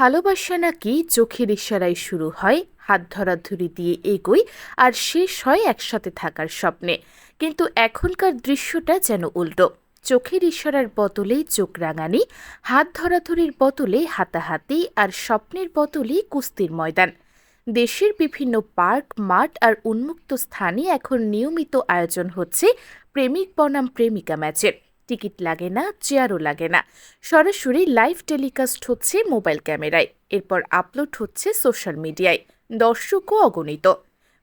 ভালোবাসা নাকি চোখের ইশারায় শুরু হয়, হাত ধরাধরি দিয়ে এগোই আর শেষ হয় একসাথে থাকার স্বপ্নে। কিন্তু এখনকার দৃশ্যটা যেন উল্টো। চোখের ইশারার বদলে চোখ রাঙানি, হাত ধরাধরির বদলে হাতাহাতি আর স্বপ্নের বদলে কুস্তির ময়দান। দেশের বিভিন্ন পার্ক, মাঠ আর উন্মুক্ত স্থানে এখন নিয়মিত আয়োজন হচ্ছে প্রেমিক বনাম প্রেমিকা ম্যাচের। টিকিট লাগে না, চেয়ারও লাগে না। সরাসরি লাইভ টেলিকাস্ট হচ্ছে মোবাইল ক্যামেরায়, এরপর আপলোড হচ্ছে সোশ্যাল মিডিয়ায় দর্শকও অগণিত।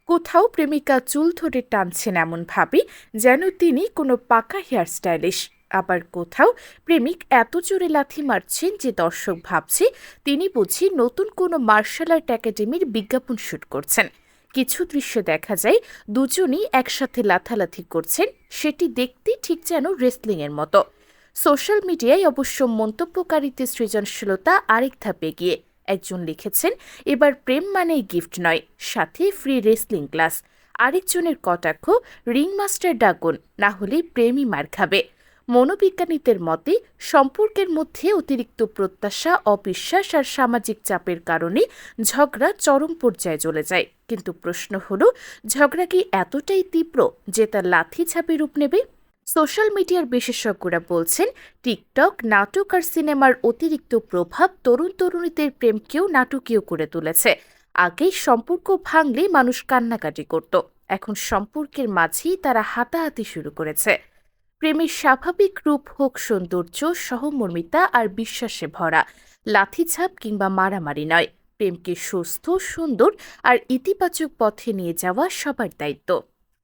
কোথাও প্রেমিকা চুল ধরে টানছেন এমনভাবে যেন তিনি কোনো পাকা হেয়ার স্টাইলিশ আবার কোথাও প্রেমিক এত জোরে লাথি মারছেন যে দর্শক ভাবছে, তিনি বুঝি নতুন কোনো মার্শাল আর্ট একাডেমির বিজ্ঞাপন শুট করছেন। কিছু দৃশ্য দেখা যায়, দুজনই একসাথে লাথালাথি করছেন, সেটি দেখতে ঠিক যেন রেসলিংয়ের মতো। সোশ্যাল মিডিয়ায় অবশ্য মন্তব্যকারীতে সৃজনশীলতা আরেক ধাপে গিয়ে একজন লিখেছেন, এবার প্রেম মানেই গিফট নয়, সাথে ফ্রি রেসলিং ক্লাস আরেকজনের কটাক্ষ রিং মাস্টার ডাকুন, না হলে প্রেমই মার খাবে। মনোবিজ্ঞানীদের মতে, সম্পর্কের মধ্যে অতিরিক্ত প্রত্যাশা, অবিশ্বাস আর সামাজিক চাপের কারণে ঝগড়া চরম পর্যায়ে চলে যায়। কিন্তু প্রশ্ন হলো, ঝগড়া কি এতটাই তীব্র যে তার লাথি ছাপে রূপ নেবে? সোশ্যাল মিডিয়ার বিশেষজ্ঞরা বলছেন, টিকটক, নাটক আর সিনেমার অতিরিক্ত প্রভাব তরুণ তরুণীদের প্রেমকেও নাটকীয় করে তুলেছে। আগেই সম্পর্ক ভাঙলে মানুষ কান্নাকাটি করত। এখন সম্পর্কের মাঝেই তারা হাতাহাতি শুরু করেছে। প্রেমের স্বাভাবিক রূপ হোক সৌন্দর্য, সহমর্মিতা আর বিশ্বাসে ভরা। লাথিছাপ কিংবা মারামারি নয়। প্রেমকে সুস্থ, সুন্দর আর ইতিবাচক পথে নিয়ে যাওয়া সবার দায়িত্ব।